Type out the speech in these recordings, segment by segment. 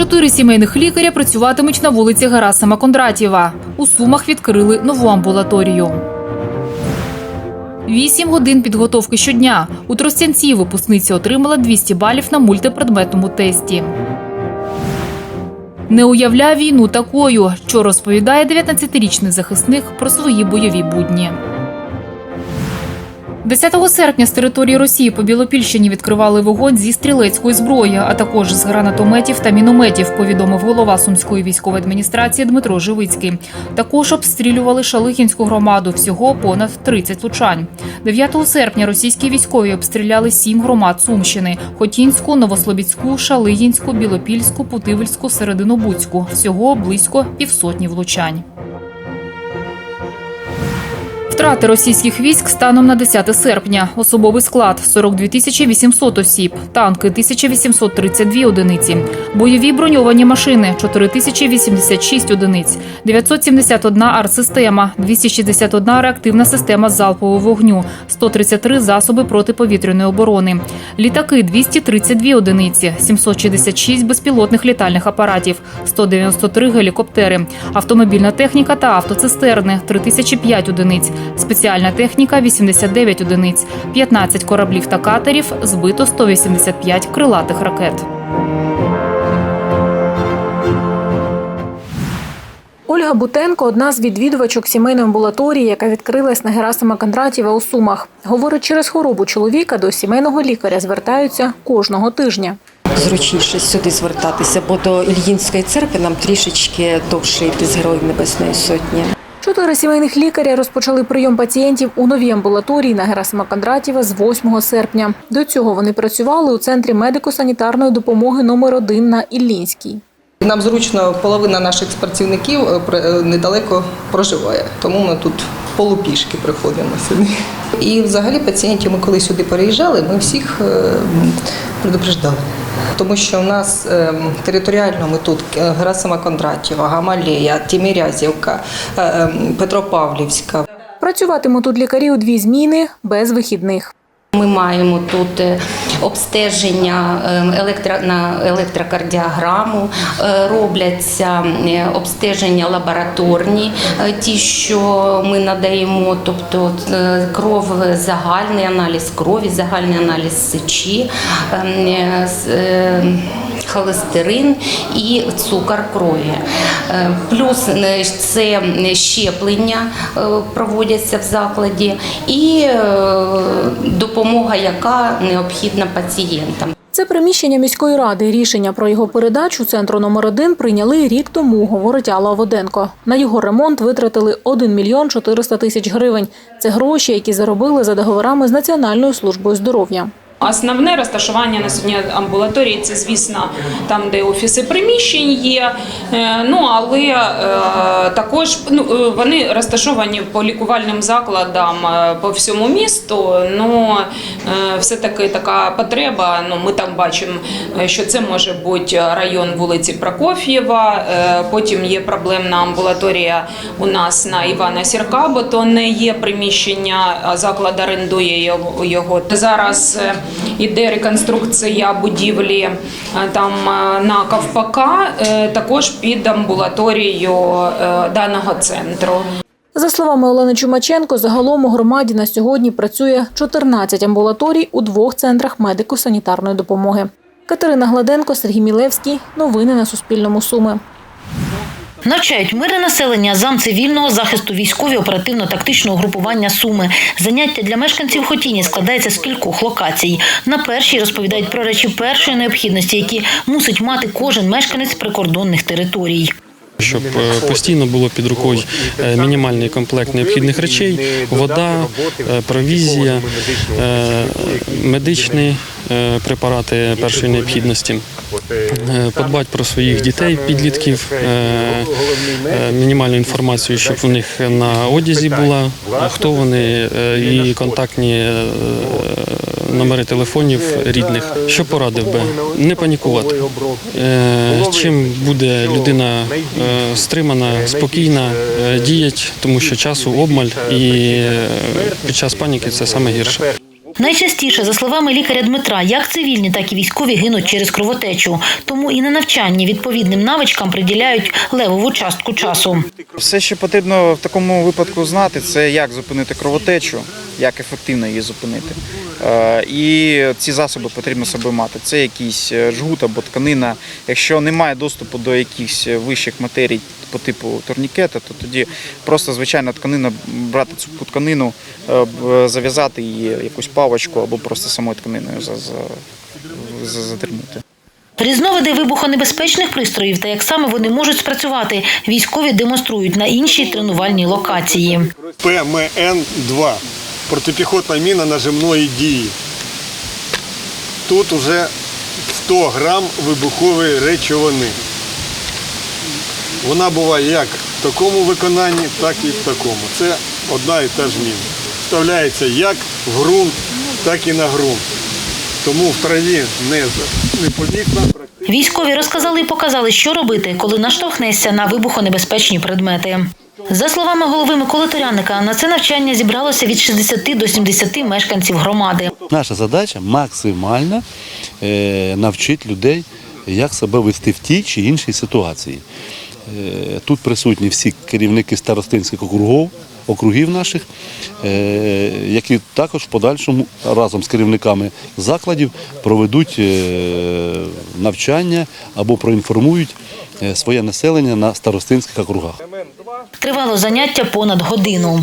Чотири сімейних лікаря працюватимуть на вулиці Герасима Кондратєва. У Сумах відкрили нову амбулаторію. Вісім годин підготовки щодня. У Тростянці випускниця отримала 200 балів на мультипредметному тесті. Не уявляє війну такою, що розповідає 19-річний захисник про свої бойові будні. 10 серпня з території Росії по Білопільщині відкривали вогонь зі стрілецької зброї, а також з гранатометів та мінометів, повідомив голова сумської військової адміністрації Дмитро Живицький. Також обстрілювали Шалихінську громаду. Всього понад 30 влучань. 9 серпня російські військові обстріляли сім громад Сумщини: Хотінську, Новослобідську, Шалигінську, Білопільську, Путивельську, Серединобудську. Всього близько півсотні влучань. Втрати російських військ станом на 10 серпня. Особовий склад 42 тисячі 800 осіб, танки 1832 одиниці, бойові броньовані машини 4 тисячі 86 одиниць, 971 артсистема, 261 реактивна система залпового вогню, 133 засоби протиповітряної оборони, літаки 232 одиниці, 766 безпілотних літальних апаратів, 193 гелікоптери, автомобільна техніка та автоцистерни 3005 одиниць, спеціальна техніка 89 одиниць, 15 кораблів та катерів, збито 185 крилатих ракет. Ольга Бутенко одна з відвідувачок сімейної амбулаторії, яка відкрилась на Герасима Кондратєва у Сумах. Говорить, через хворобу чоловіка до сімейного лікаря звертаються кожного тижня. Зручніше сюди звертатися, бо до Ільїнської церкви нам трішечки довше йти з Героїв Небесної Сотні. Чотири сімейних лікаря розпочали прийом пацієнтів у новій амбулаторії на Герасима Кондратєва з 8 серпня. До цього вони працювали у центрі медико-санітарної допомоги номер 1 на Іллінській. Нам зручно половина наших працівників е, е, недалеко проживає, тому ми тут полупішки приходимо сюди. І взагалі пацієнтів ми коли сюди переїжджали, ми всіх е, предупреждали. Тому що у нас е, територіально ми тут е, Герасима Кондратєва, Гамалея, Тімірязівка, Петропавлівська. Працюватимуть тут лікарі у дві зміни без вихідних. Ми маємо тут е, обстеження е, електро, на електрокардіограму, е, робляться е, обстеження лабораторні, ті, що ми надаємо, тобто кров, загальний аналіз крові, загальний аналіз сечі, е, е, з- е, холестерин і цукор крові. Е, Плюс е, це щеплення е, проводяться в закладі і допомога, яка необхідна пацієнтам. Це приміщення міської ради. Рішення про його передачу центру номер 1 прийняли рік тому, говорить Алла Воденко. На його ремонт витратили 1 мільйон 400 тисяч гривень. Це гроші, які заробили за договорами з Національною службою здоров'я. Основне розташування на сьогодні амбулаторії це, звісно, там, де офіси приміщень є. Е, Ну але е, також ну, е, вони розташовані по лікувальним закладам по всьому місту. Ну все таки така потреба. Ну ми там бачимо, що це може бути район вулиці Прокоф'єва. Потім є проблемна амбулаторія у нас на Івана Сірка, бо то не є приміщення, заклад орендує його-. Зараз іде реконструкція будівлі е, там е, на Ковпака, е, також під амбулаторією даного центру. За словами Олени Чумаченко, загалом у громаді на сьогодні працює 14 амбулаторій у двох центрах медико-санітарної допомоги. Катерина Гладенко, Сергій Мілевський. Новини на Суспільному. Суми. Навчають мирне населення зам цивільного захисту військові оперативно-тактичного групування Суми. Заняття для мешканців Хотіні складається з кількох локацій. На першій розповідають про речі першої необхідності, які мусить мати кожен мешканець прикордонних територій. Щоб е, постійно було під рукою е, мінімальний комплект необхідних речей: вода, е, провізія, медичні препарати першої необхідності. Подбати про своїх дітей, підлітків, мінімальну інформацію, щоб у них на одязі була, хто вони і контактні номери телефонів рідних. Що порадив би? Не панікувати. Е, Чим буде людина е, стримана, спокійна, е, діять, тому що часу обмаль і під час паніки це саме гірше. Найчастіше, за словами лікаря Дмитра, як цивільні, так і військові гинуть через кровотечу. Тому і на навчанні відповідним навичкам приділяють левову частку часу. Все, що потрібно в такому випадку знати, це як зупинити кровотечу, як ефективно її зупинити. Е, І ці засоби потрібно собою мати. Це якийсь е, жгут або тканина. Якщо немає доступу до якихось вищих матерій по типу турнікета, то тоді просто звичайна тканина, брати цю тканину, е, зав'язати її якусь павочку або просто самою тканиною за- за-. Різновиди вибухонебезпечних пристроїв та як саме вони можуть спрацювати, військові демонструють на іншій тренувальній локації. ПМН-2 протипіхотна міна нажимної дії. Тут уже 100 грам вибухової речовини. Вона буває як в такому виконанні, так і в такому. Це одна і та ж міна. Вставляється як в ґрунт, так і на ґрунт. Тому в траві не, за- непомітно. Військові розказали і показали, що робити, коли наштовхнешся на вибухонебезпечні предмети. За словами голови Миколи Торяника, на це навчання зібралося від 60 до 70 мешканців громади. Наша задача максимально е, навчити людей, як себе вести в тій чи іншій ситуації. Е, Тут присутні всі керівники старостинських округов, округів наших, е, які також в подальшому разом з керівниками закладів проведуть е, навчання або проінформують своє населення на старостинських округах. Тривало заняття понад годину.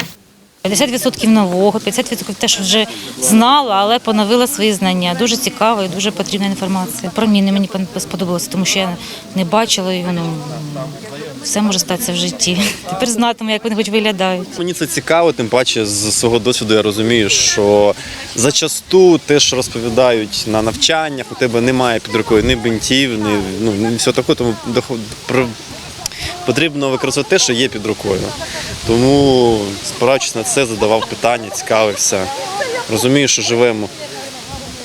50% нового, 50% те, що вже знала, але поновила свої знання. Дуже цікава і дуже потрібна інформація. Про міни мені сподобалося, тому що я не бачила його. Ну, все може статися в житті. Тепер знатиму, як вони хоч виглядають. Мені це цікаво, тим паче з свого досвіду я розумію, що зачасту те, що розповідають на навчаннях, у тебе немає під рукою ні бинтів, ні, ну, ні всього такого, тому потрібно використовувати те, що є під рукою. Тому, спираючись на це, задавав питання, цікавився. Розумію, що живемо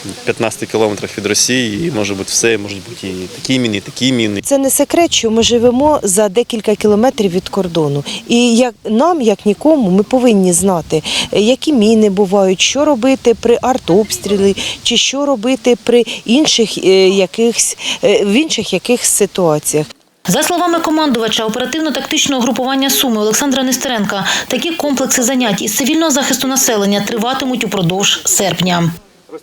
в 15 кілометрах від Росії, і може бути все, можуть бути і такі міни, і такі міни. Це не секрет, що ми живемо за декілька кілометрів від кордону. І як нам, як нікому, ми повинні знати, які міни бувають, що робити при артобстрілі, чи що робити при інших е, якихось е, в інших якихось ситуаціях. За словами командувача оперативно-тактичного групування Суми Олександра Нестеренка, такі комплекси занять із цивільного захисту населення триватимуть упродовж серпня.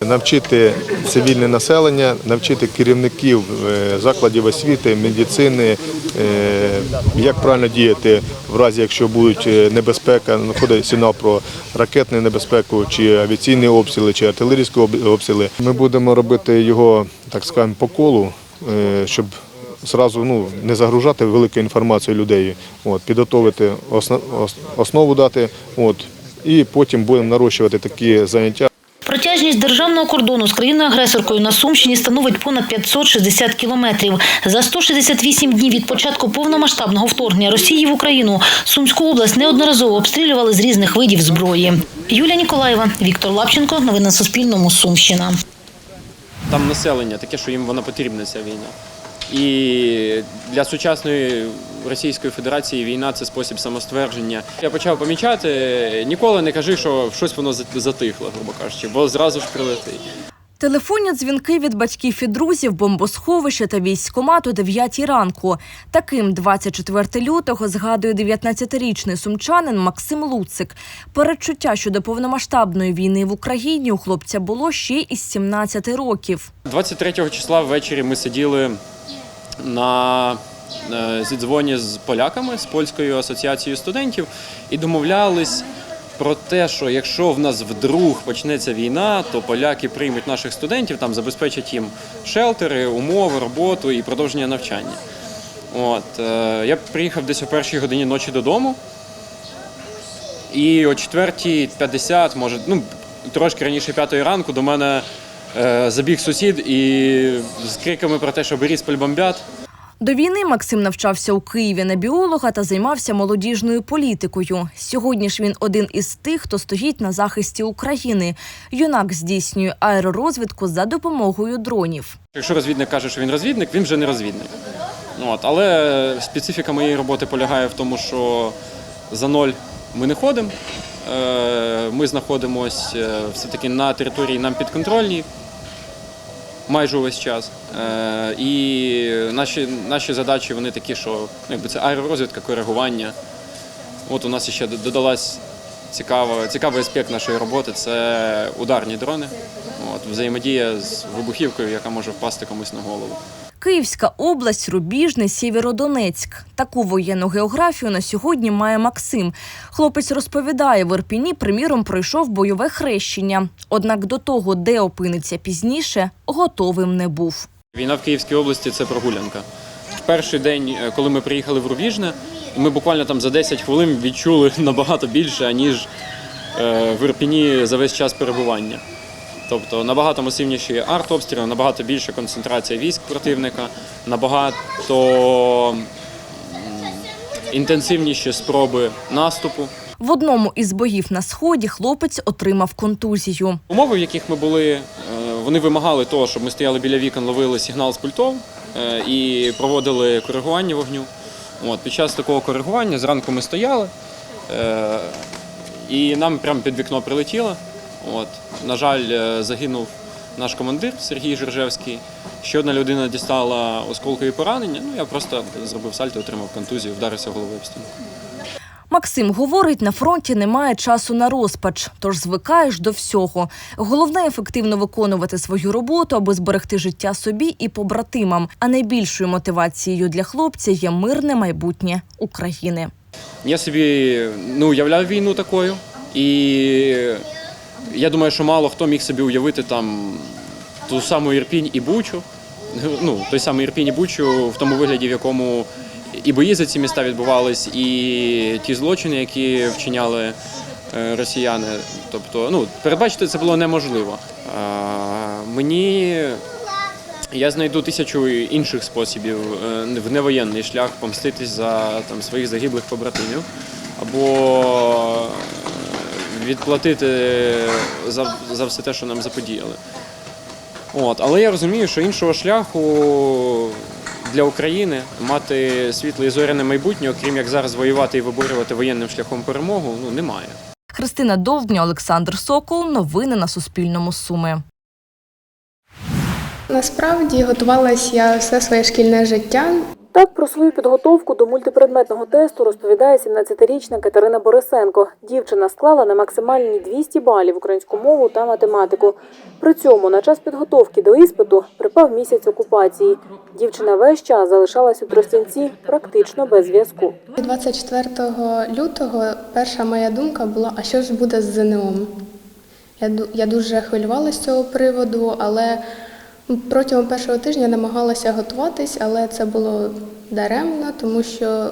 Навчити цивільне населення, навчити керівників е, закладів освіти, медицини, е, як правильно діяти в разі, якщо будуть е, небезпека, надходить сигнал про ракетну небезпеку, чи авіаційні обстріли, чи артилерійські об- обстріли. Ми будемо робити його, так скажемо, по колу, щоб зразу ну, не загружати великою інформацією людей, от, підготовити основу дати, от, і потім будемо нарощувати такі заняття. Протяжність державного кордону з країною-агресоркою на Сумщині становить понад 560 кілометрів. За 168 днів від початку повномасштабного вторгнення Росії в Україну Сумську область неодноразово обстрілювали з різних видів зброї. Юлія Ніколаєва, Віктор Лапченко. Новини на Суспільному. Сумщина. Там населення таке, що їм вона потрібна, ця війна. І для сучасної Російської Федерації війна це спосіб самоствердження. Я почав помічати, ніколи не кажи, що щось воно затихло, грубо кажучи, бо зразу ж прилетить. Телефонні дзвінки від батьків і друзів, бомбосховища та військкомат о 9 ранку. Таким 24 лютого згадує 19-річний сумчанин Максим Луцик. Передчуття щодо повномасштабної війни в Україні у хлопця було ще із 17 років. 23 числа ввечері ми сиділи на е, зідзвоні з поляками з польською асоціацією студентів і домовлялись про те, що якщо в нас вдруг почнеться війна, то поляки приймуть наших студентів, там забезпечать їм шелтери, умови, роботу і продовження навчання. От е, я приїхав десь о першій годині ночі додому. І о 4.50, може, ну трошки раніше п'ятої ранку, до мене забіг сусід і з криками про те, що Борисполь бомбять. До війни Максим навчався у Києві на біолога та займався молодіжною політикою. Сьогодні ж він один із тих, хто стоїть на захисті України. Юнак здійснює аеророзвідку за допомогою дронів. Якщо розвідник каже, що він розвідник, він вже не розвідник. От, але специфіка моєї роботи полягає в тому, що за ноль ми не ходимо. Е, Ми знаходимося все-таки на території нам підконтрольній майже увесь час. Е, І наші, наші задачі вони такі, що ну, якби це аеророзвідка, коригування. От у нас ще додалась цікава, цікавий аспект нашої роботи це ударні дрони. От, взаємодія з вибухівкою, яка може впасти комусь на голову. Київська область, Рубіжний, Сєвєродонецьк. Таку воєнну географію на сьогодні має Максим. Хлопець розповідає, в Ірпіні, приміром, пройшов бойове хрещення. Однак до того, де опиниться пізніше, готовим не був. Війна в Київській області це прогулянка. В перший день, е, коли ми приїхали в Рубіжне, ми буквально там за 10 хвилин відчули набагато більше, ніж е, в Ірпіні за весь час перебування. Тобто набагато масивніші артобстріли, набагато більша концентрація військ противника, набагато інтенсивніші спроби наступу. В одному із боїв на сході хлопець отримав контузію. Умови, в яких ми були, е, вони вимагали того, щоб ми стояли біля вікон, ловили сигнал з пультов е, і проводили коригування вогню. От, під час такого коригування зранку ми стояли, е, і нам прямо під вікно прилетіло. От, на жаль, е, загинув наш командир Сергій Жиржевський. Ще одна людина дістала осколкові поранення. Ну, я просто зробив сальто, отримав контузію, вдарився головою об стіну. Максим говорить, на фронті немає часу на розпач, тож звикаєш до всього. Головне ефективно виконувати свою роботу, аби зберегти життя собі і побратимам. А найбільшою мотивацією для хлопця є мирне майбутнє України. Я собі не уявляв війну такою, і я думаю, що мало хто міг собі уявити там ту саму Ірпінь і Бучу. Ну, той самий Ірпінь і Бучу в тому вигляді, в якому і бої за ці міста відбувались, і ті злочини, які вчиняли е, росіяни. Тобто, ну, передбачити це було неможливо. Мені я знайду тисячу інших способів е, в невоєнний шлях помститись за там, своїх загиблих побратимів або відплатити за, за все те, що нам заподіяли. От, але я розумію, що іншого шляху для України мати світле і зоряне майбутнє, окрім як зараз воювати і виборювати воєнним шляхом перемогу, ну немає. Христина Довдня, Олександр Сокол. Новини на Суспільному. Суми. Насправді готувалась я все своє шкільне життя. Так про свою підготовку до мультипредметного тесту розповідає 17-річна Катерина Борисенко. Дівчина склала на максимальні 200 балів українську мову та математику. При цьому на час підготовки до іспиту припав місяць окупації. Дівчина весь час залишалась у Тростянці практично без зв'язку. 24 лютого перша моя думка була: а що ж буде з ЗНО? Я, ду- дуже хвилювалася з цього приводу, але протягом першого тижня намагалася готуватись, але це було даремно, тому що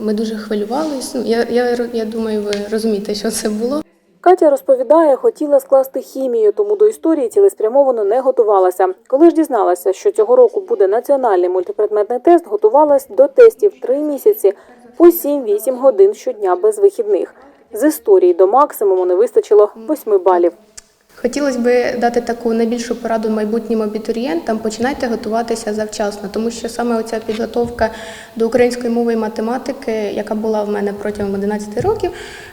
ми дуже хвилювалися. Ну, я, я, я думаю, ви розумієте, що це було. Катя розповідає, хотіла скласти хімію, тому до історії цілеспрямовано не готувалася. Коли ж дізналася, що цього року буде національний мультипредметний тест, готувалась до тестів три місяці по 7-8 годин щодня без вихідних. З історії до максимуму не вистачило 8 балів. Хотілося б дати таку найбільшу пораду майбутнім абітурієнтам. Починайте готуватися завчасно, тому що саме оця підготовка до української мови і математики, яка була в мене протягом 11 років,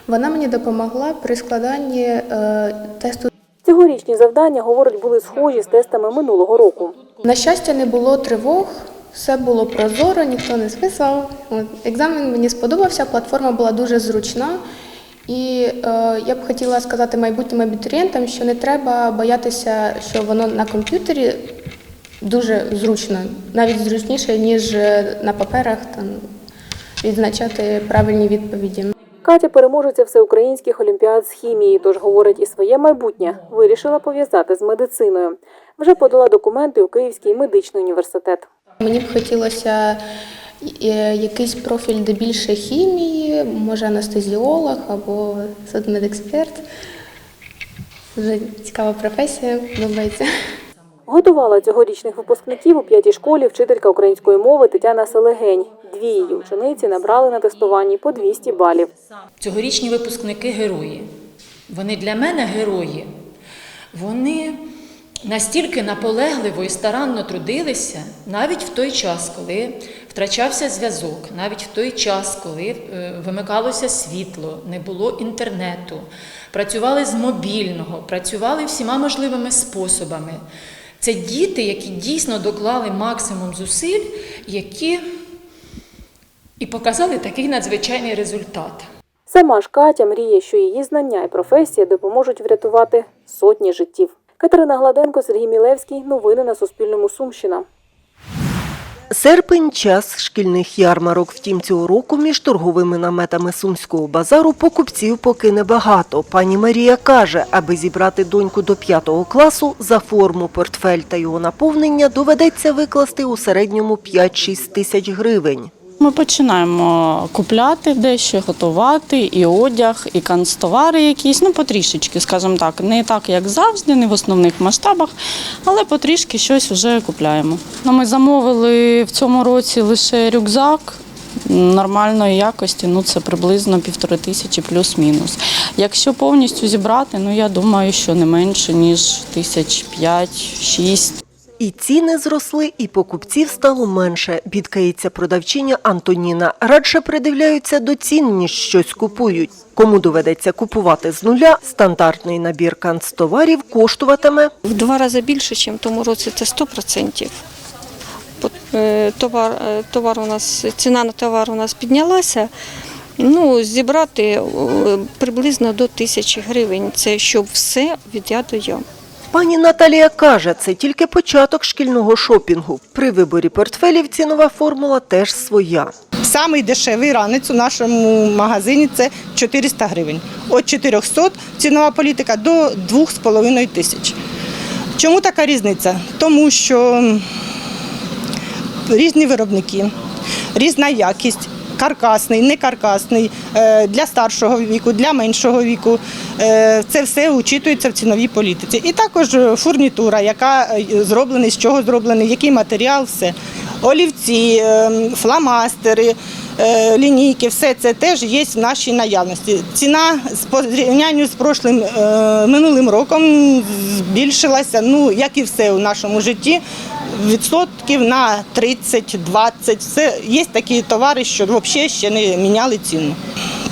вона мені допомогла при складанні е, тесту. Цьогорічні завдання, говорить, були схожі з тестами минулого року. На щастя, не було тривог, все було прозоро, ніхто не списав. Екзамен мені сподобався, платформа була дуже зручна. І е, я б хотіла сказати майбутнім абітурієнтам, що не треба боятися, що воно на комп'ютері дуже зручно, навіть зручніше, ніж е, на паперах там, відзначати правильні відповіді. Катя переможеця всеукраїнських олімпіад з хімії, тож говорить, і своє майбутнє вирішила пов'язати з медициною. Вже подала документи у Київський медичний університет. Мені б хотілося якийсь профіль, де більше хімії, може анестезіолог або судмедексперт. Дуже цікава професія, подобається. Готувала цьогорічних випускників у п'ятій школі вчителька української мови Тетяна Селегень. Дві її учениці набрали на тестуванні по 200 балів. Цьогорічні випускники герої. Вони для мене герої. Вони настільки наполегливо і старанно трудилися, навіть в той час, коли втрачався зв'язок, навіть в той час, коли е, вимикалося світло, не було інтернету, працювали з мобільного, працювали всіма можливими способами. Це діти, які дійсно доклали максимум зусиль, які і показали такий надзвичайний результат. Сама ж Катя мріє, що її знання і професія допоможуть врятувати сотні життів. Катерина Гладенко, Сергій Мілевський. Новини на Суспільному. Сумщина. Серпень час шкільних ярмарок. Втім, цього року між торговими наметами сумського базару покупців поки небагато. Пані Марія каже, аби зібрати доньку до п'ятого класу, за форму, портфель та його наповнення доведеться викласти у середньому 5-6 тисяч гривень. Ми починаємо купляти дещо, готувати і одяг, і канцтовари якісь, ну потрішечки, скажімо так, не так, як завжди, не в основних масштабах, але потрішки щось вже купляємо. Ну, ми замовили в цьому році лише рюкзак. Нормальної якості, ну це приблизно півтори тисячі плюс-мінус. Якщо повністю зібрати, ну я думаю, що не менше ніж тисяч п'ять-шість. І ціни зросли, і покупців стало менше, бідкається продавчиня Антоніна. Радше придивляються до цін, ніж щось купують. Кому доведеться купувати з нуля, стандартний набір канцтоварів коштуватиме В два рази більше, ніж тому році, це 100%. Бо, е, Товар, е, товар у нас, ціна на товар у нас піднялася. Ну, зібрати е, приблизно до тисячі гривень. Це щоб все від я до я. Пані Наталія каже, це тільки початок шкільного шопінгу. При виборі портфелів цінова формула теж своя. Самий дешевий ранець у нашому магазині це 400 гривень. От 400 цінова політика до 2,5 тисяч. Чому така різниця? Тому що різні виробники, різна якість. Каркасний, не каркасний, е, для старшого віку, для меншого віку. Е, Це все учитується в ціновій політиці. І також е, фурнітура, яка зроблений, з чого зроблений, який матеріал, все. Олівці, фломастери, е, лінійки, все це теж є в нашій наявності. Ціна з порівнянню з прошлим минулим роком збільшилася, ну як і все у нашому житті. Відсотків на 30-20. Це є такі товари, що взагалі ще не міняли ціну.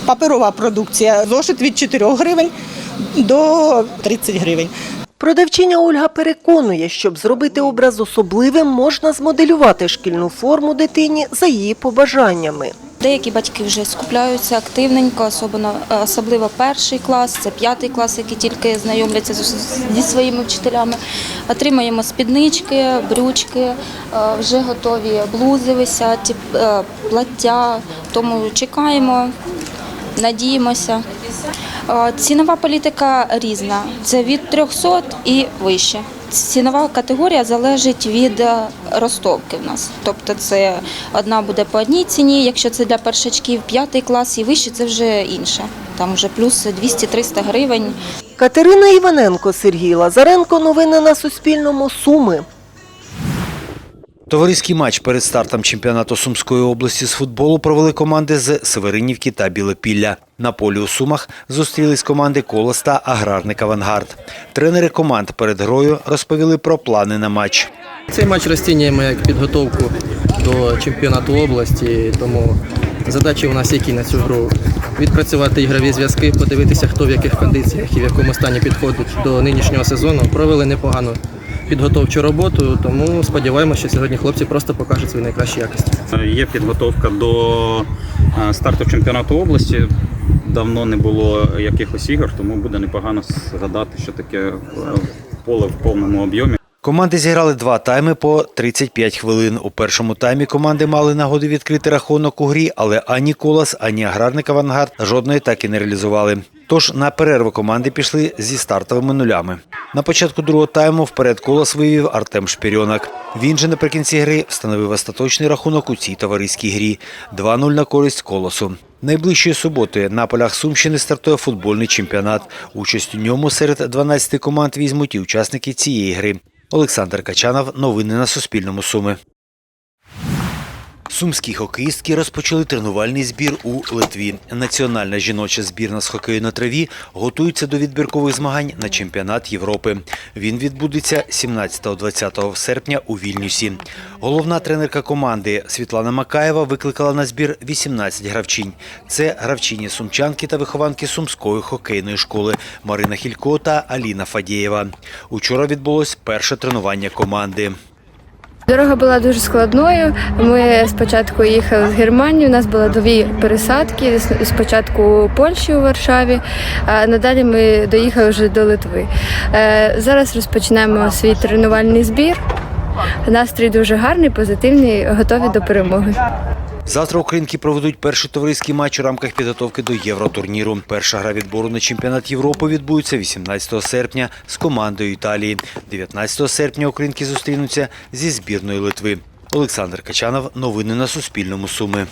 Паперова продукція зошит від 4 гривень до 30 гривень. Продавчиня Ольга переконує, щоб зробити образ особливим, можна змоделювати шкільну форму дитині за її побажаннями. Деякі батьки вже скупляються активненько, особливо, особливо перший клас, це п'ятий клас, які тільки знайомляться зі своїми вчителями. Отримаємо спіднички, брючки, е, вже готові блузи висять, е, плаття. Тому чекаємо, надіємося. Е, Цінова політика різна. Це від 300 і вище. Цінова категорія залежить від е, ростовки в нас. Тобто це одна буде по одній ціні, якщо це для першачків, п'ятий клас і вище це вже інше. Там вже плюс 200-300 гривень. Катерина Іваненко, Сергій Лазаренко. Новини на Суспільному. Суми. Товариський матч перед стартом чемпіонату Сумської області з футболу провели команди з Северинівки та Білопілля. На полі у Сумах зустрілись команди Колос та Аграрник Авангард. Тренери команд перед грою розповіли про плани на матч. Цей матч розцінюємо як підготовку до чемпіонату області, тому задачі у нас які на цю гру. Відпрацювати ігрові зв'язки, подивитися, хто в яких кондиціях і в якому стані підходить до нинішнього сезону. Провели непогану підготовчу роботу, тому сподіваємося, що сьогодні хлопці просто покажуть свої найкращі якості. Є підготовка до е, старту чемпіонату області. Давно не було якихось ігор, тому буде непогано згадати, що таке е, поле в повному об'ємі. Команди зіграли два тайми по 35 хвилин. У першому таймі команди мали нагоду відкрити рахунок у грі, але ані Колос, ані Аграрник Авангард жодної так і не реалізували. Тож на перерву команди пішли зі стартовими нулями. На початку другого тайму вперед Колос вивів Артем Шпірьонак. Він же наприкінці гри встановив остаточний рахунок у цій товариській грі 2-0 на користь Колосу. Найближчої суботи на полях Сумщини стартує футбольний чемпіонат. Участь у ньому серед 12 команд візьмуть і учасники цієї гри. Олександр Качанов. Новини на Суспільному. Суми. Сумські хокеїстки розпочали тренувальний збір у Литві. Національна жіноча збірна з хокею на траві готується до відбіркових змагань на чемпіонат Європи. Він відбудеться 17-20 серпня у Вільнюсі. Головна тренерка команди Світлана Макаєва викликала на збір 18 гравчинь. Це гравчині сумчанки та вихованки сумської хокейної школи Марина Хілько та Аліна Фадєєва. Учора відбулось перше тренування команди. Дорога була дуже складною. Ми спочатку їхали з Германії. У нас було дві пересадки. Спочатку Польщі у Варшаві, а надалі ми доїхали вже до Литви. Е, Зараз розпочинаємо свій тренувальний збір. Настрій дуже гарний, позитивний, готові до перемоги. Завтра українки проведуть перший товариський матч у рамках підготовки до євротурніру. Перша гра відбору на чемпіонат Європи відбудеться 18 серпня з командою Італії. 19 серпня українки зустрінуться зі збірною Литви. Олександр Качанов. Новини на Суспільному. Суми.